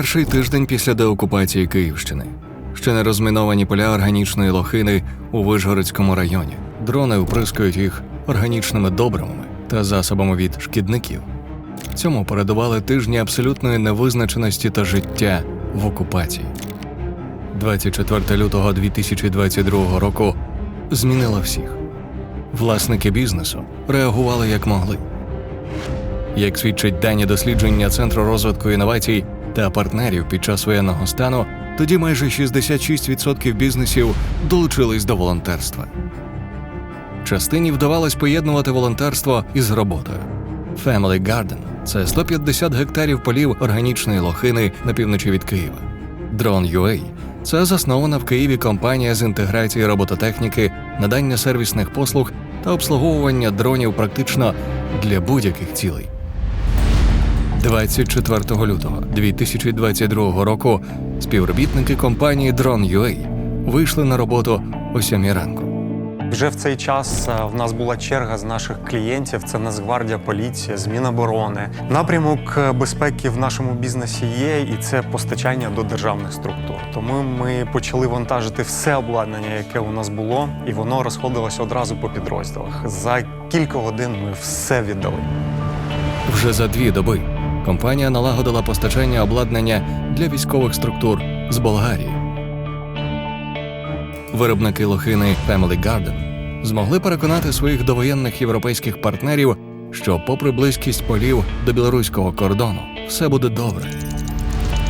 Перший тиждень після деокупації Київщини. Ще не розміновані поля органічної лохини у Вишгородському районі. Дрони вприскують їх органічними добривами та засобами від шкідників. Цьому передували тижні абсолютної невизначеності та життя в окупації. 24 лютого 2022 року змінило всіх. Власники бізнесу реагували як могли. Як свідчать дані дослідження Центру розвитку інновацій та партнерів під час воєнного стану, тоді майже 66% бізнесів долучились до волонтерства. Частині вдавалось поєднувати волонтерство із роботою. Family Garden – це 150 гектарів полів органічної лохини на півночі від Києва. Drone.ua – це заснована в Києві компанія з інтеграції робототехніки, надання сервісних послуг та обслуговування дронів практично для будь-яких цілей. 24 лютого 2022 року співробітники компанії Drone.ua вийшли на роботу о 7 ранку. Вже в цей час е, в нас була черга з наших клієнтів: це Нацгвардія, поліція, Зміноборони. Напрямок е, безпеки в нашому бізнесі є, і це постачання до державних структур. Тому ми почали вантажити все обладнання, яке у нас було, і воно розходилося одразу по підрозділах. За кілька годин ми все віддали. Вже за дві доби компанія налагодила постачання обладнання для військових структур з Болгарії. Виробники лохини Family Garden змогли переконати своїх довоєнних європейських партнерів, що, попри близькість полів до білоруського кордону, все буде добре.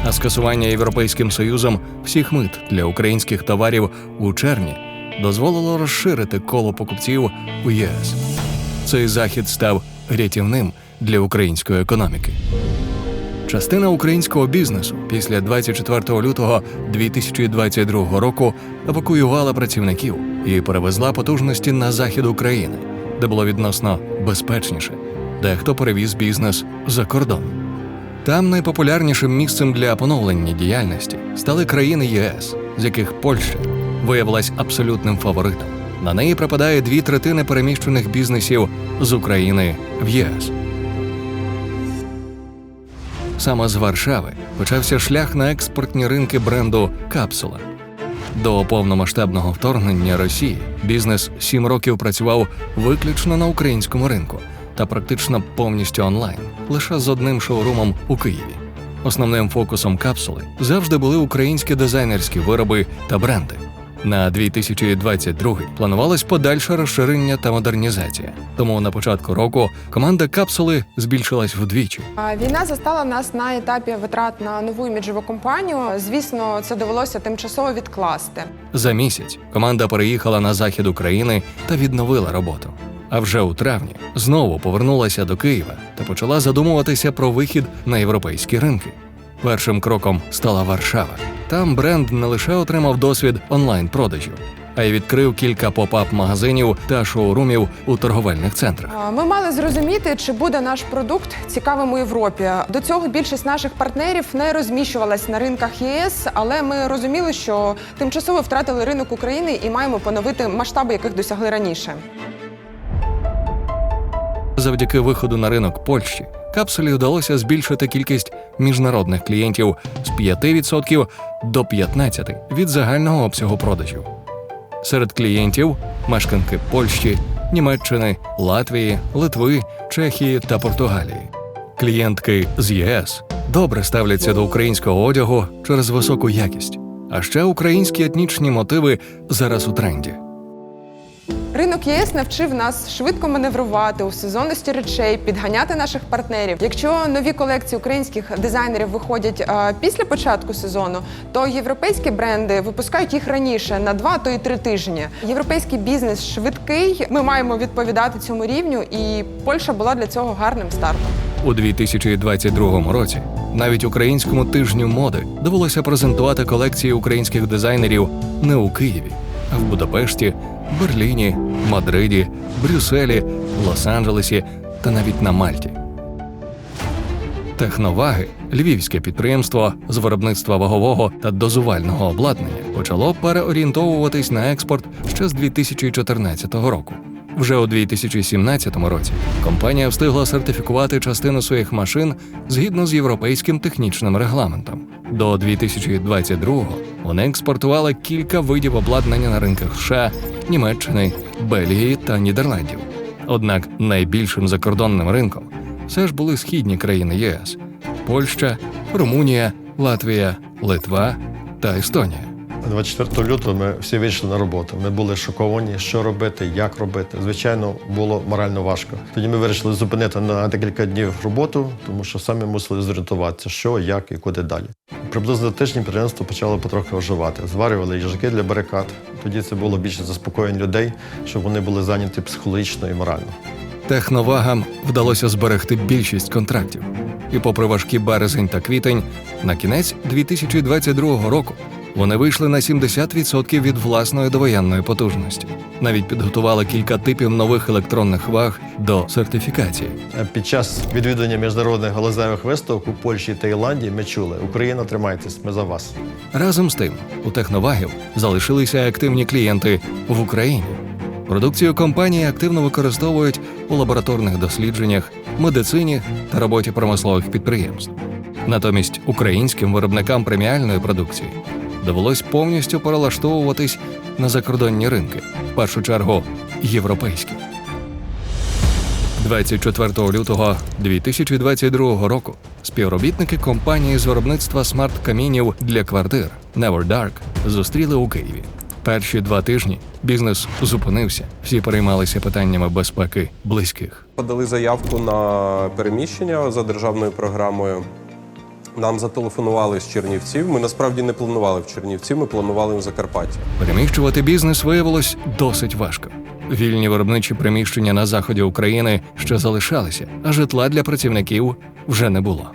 А скасування Європейським Союзом всіх мит для українських товарів у червні дозволило розширити коло покупців у ЄС. Цей захід став рятівним для української економіки. Частина українського бізнесу після 24 лютого 2022 року евакуювала працівників і перевезла потужності на захід України, де було відносно безпечніше. Дехто перевіз бізнес за кордон. Там найпопулярнішим місцем для поновлення діяльності стали країни ЄС, з яких Польща виявилась абсолютним фаворитом. На неї припадає дві третини переміщених бізнесів з України в ЄС. Саме з Варшави почався шлях на експортні ринки бренду Капсула. До повномасштабного вторгнення Росії бізнес сім років працював виключно на українському ринку та практично повністю онлайн, лише з одним шоурумом у Києві. Основним фокусом капсули завжди були українські дизайнерські вироби та бренди. На 2022 планувалось подальше розширення та модернізація. Тому на початку року команда капсули збільшилась вдвічі. Війна застала нас на етапі витрат на нову іміджову компанію. Звісно, це довелося тимчасово відкласти. За місяць команда переїхала на захід України та відновила роботу. А вже у травні знову повернулася до Києва та почала задумуватися про вихід на європейські ринки. Першим кроком стала Варшава. Там бренд не лише отримав досвід онлайн-продажів, а й відкрив кілька поп-ап магазинів та шоурумів у торговельних центрах. Ми мали зрозуміти, чи буде наш продукт цікавим у Європі. До цього більшість наших партнерів не розміщувалась на ринках ЄС, але ми розуміли, що тимчасово втратили ринок України і маємо поновити масштаби, яких досягли раніше. Завдяки виходу на ринок Польщі капсулі вдалося збільшити кількість міжнародних клієнтів з 5% до 15% від загального обсягу продажів. Серед клієнтів мешканки Польщі, Німеччини, Латвії, Литви, Чехії та Португалії. Клієнтки з ЄС добре ставляться до українського одягу через високу якість. А ще українські етнічні мотиви зараз у тренді. Ринок ЄС навчив нас швидко маневрувати у сезонності речей, підганяти наших партнерів. Якщо нові колекції українських дизайнерів виходять е, після початку сезону, то європейські бренди випускають їх раніше на два, то й три тижні. Європейський бізнес швидкий. Ми маємо відповідати цьому рівню, і Польща була для цього гарним стартом. У 2022 році навіть українському тижню моди довелося презентувати колекції українських дизайнерів не у Києві, а в Будапешті, Берліні, Мадриді, Брюсселі, Лос-Анджелесі та навіть на Мальті. Техноваги, львівське підприємство з виробництва вагового та дозувального обладнання, почало переорієнтовуватись на експорт ще з 2014 року. Вже у 2017 році компанія встигла сертифікувати частину своїх машин згідно з європейським технічним регламентом. До 2022-го вони експортували кілька видів обладнання на ринках США, Німеччини, Бельгії та Нідерландів. Однак найбільшим закордонним ринком все ж були східні країни ЄС: Польща, Румунія, Латвія, Литва та Естонія. 24 лютого ми всі вийшли на роботу. Ми були шоковані, що робити, як робити. Звичайно, було морально важко. Тоді ми вирішили зупинити на декілька днів роботу, тому що самі мусили зорієнтуватися, що, як і куди далі. Приблизно тижні підприємство почало потрохи оживати. Зварювали їжаки для барикад. Тоді це було більше заспокоєнь людей, щоб вони були зайняті психологічно і морально. Техновагам вдалося зберегти більшість контрактів. І попри важкі березень та квітень, на кінець 2022 року вони вийшли на 70% від власної довоєнної потужності. Навіть підготували кілька типів нових електронних ваг до сертифікації. Е, Під час відвідування міжнародних галузевих виставок у Польщі та Ірландії ми чули: Україна, тримайтесь, ми за вас. Разом з тим, у техновагів залишилися активні клієнти в Україні. Продукцію компанії активно використовують у лабораторних дослідженнях, медицині та роботі промислових підприємств. Натомість українським виробникам преміальної продукції довелось повністю перелаштовуватись на закордонні ринки, в першу чергу європейські. 24 лютого 2022 року співробітники компанії з виробництва смарт-камінів для квартир Never Dark зустріли у Києві. Перші два тижні бізнес зупинився. Всі переймалися питаннями безпеки близьких. Подали заявку на переміщення за державною програмою. Нам зателефонували з Чернівців. Ми насправді не планували в Чернівці, ми планували в Закарпатті. Переміщувати бізнес виявилось досить важко. Вільні виробничі приміщення на заході України ще залишалися, а житла для працівників вже не було.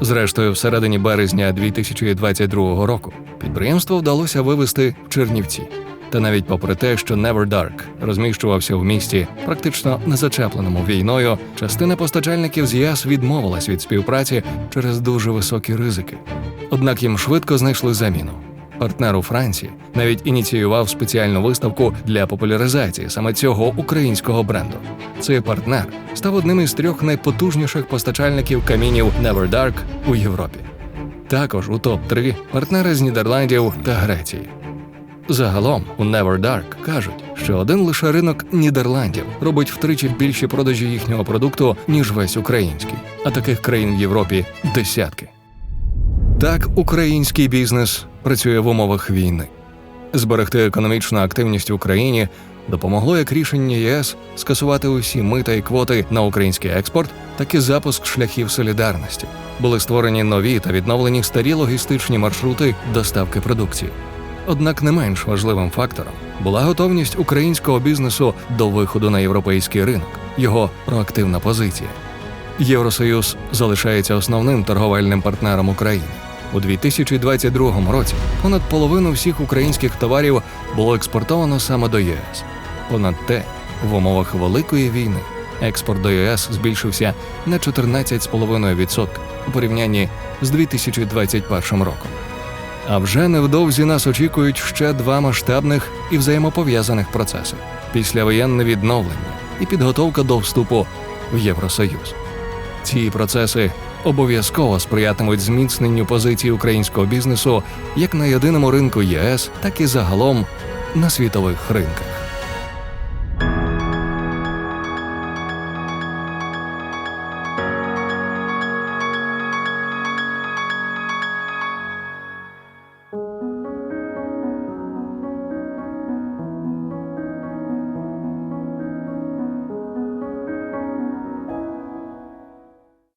Зрештою, всередині березня 2022 року підприємство вдалося вивезти в Чернівці. Та навіть попри те, що Never Dark розміщувався в місті, практично не зачепленому війною, частина постачальників з ЄС відмовилась від співпраці через дуже високі ризики. Однак їм швидко знайшли заміну. Партнер у Франції навіть ініціював спеціальну виставку для популяризації саме цього українського бренду. Цей партнер став одним із трьох найпотужніших постачальників камінів Never Dark у Європі. Також у топ 3 партнери з Нідерландів та Греції. Загалом у Never Dark кажуть, що один лише ринок Нідерландів робить втричі більші продажі їхнього продукту, ніж весь український, а таких країн в Європі десятки. Так, український бізнес працює в умовах війни. Зберегти економічну активність в Україні допомогло як рішення ЄС скасувати усі мита і квоти на український експорт, так і запуск шляхів солідарності. Були створені нові та відновлені старі логістичні маршрути доставки продукції. Однак не менш важливим фактором була готовність українського бізнесу до виходу на європейський ринок, його проактивна позиція. Євросоюз залишається основним торговельним партнером України. У 2022 році понад половину всіх українських товарів було експортовано саме до ЄС. Понад те, в умовах великої війни експорт до ЄС збільшився на 14,5% у порівнянні з 2021 роком. А вже невдовзі нас очікують ще два масштабних і взаємопов'язаних процеси: післявоєнне відновлення і підготовка до вступу в Євросоюз. Ці процеси обов'язково сприятимуть зміцненню позицій українського бізнесу як на єдиному ринку ЄС, так і загалом на світових ринках.